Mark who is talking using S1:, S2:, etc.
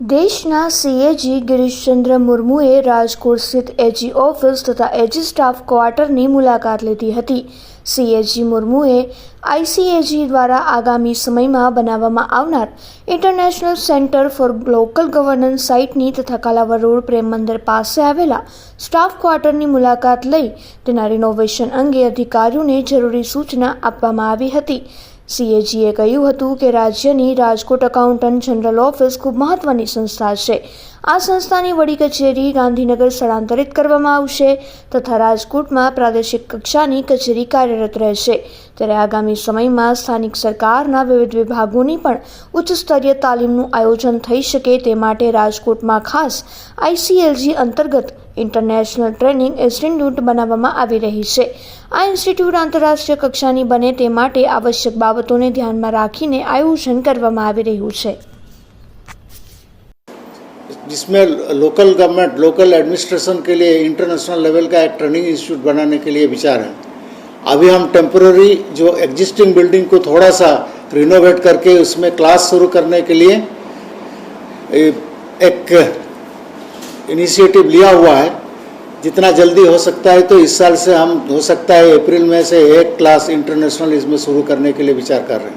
S1: દેશના સીએજી ગિરીશચંદ્ર મુર્મુએ રાજકોટ સ્થિત એજી ઓફિસ તથા એજી સ્ટાફ ક્વાર્ટરની મુલાકાત લીધી હતી. સીએજી મુર્મુએ આઈસીએજી દ્વારા આગામી સમયમાં બનાવવામાં આવનાર international centre for local governance સાઇટની તથા કાલાવર રોડ પ્રેમ મંદિર પાસે આવેલા સ્ટાફ ક્વાર્ટરની મુલાકાત લઈ તેના રિનોવેશન અંગે અધિકારીઓને જરૂરી સૂચના આપવામાં આવી હતી. સીએજીએ કહ્યું હતું કે રાજ્યની રાજકોટ એકાઉન્ટન્ટ જનરલ ઓફિસ ખૂબ મહત્વની સંસ્થા છે. આ સંસ્થાની વડી કચેરી ગાંધીનગર સ્થળાંતરિત કરવામાં આવશે તથા રાજકોટમાં પ્રાદેશિક કક્ષાની કચેરી કાર્યરત રહેશે. ત્યારે આગામી સમયમાં સ્થાનિક સરકારના વિવિધ વિભાગોની પણ ઉચ્ચ સ્તરીય તાલીમનું આયોજન થઈ શકે તે માટે રાજકોટમાં ખાસ આઈસીએલજી અંતર્ગત ઇન્ટરનેશનલ ટ્રેનિંગ ઇન્સ્ટિટ્યૂટ બનાવવામાં આવી રહી છે. આ ઇન્સ્ટિટ્યૂટ આંતરરાષ્ટ્રીય કક્ષાની બને તે માટે આવશ્યક બાબતોને ધ્યાનમાં રાખીને આયોજન કરવામાં આવી રહ્યું છે.
S2: जिसमें लोकल गवर्नमेंट लोकल एडमिनिस्ट्रेशन के लिए इंटरनेशनल लेवल का एक ट्रेनिंग इंस्टीट्यूट बनाने के लिए विचार है। अभी हम टेम्पररी जो एग्जिस्टिंग बिल्डिंग को थोड़ा सा रिनोवेट करके उसमें क्लास शुरू करने के लिए एक इनिशिएटिव लिया हुआ है। जितना जल्दी हो सकता है तो इस साल से हम, हो सकता है अप्रैल में से एक क्लास इंटरनेशनल इसमें शुरू करने के लिए विचार कर रहे हैं।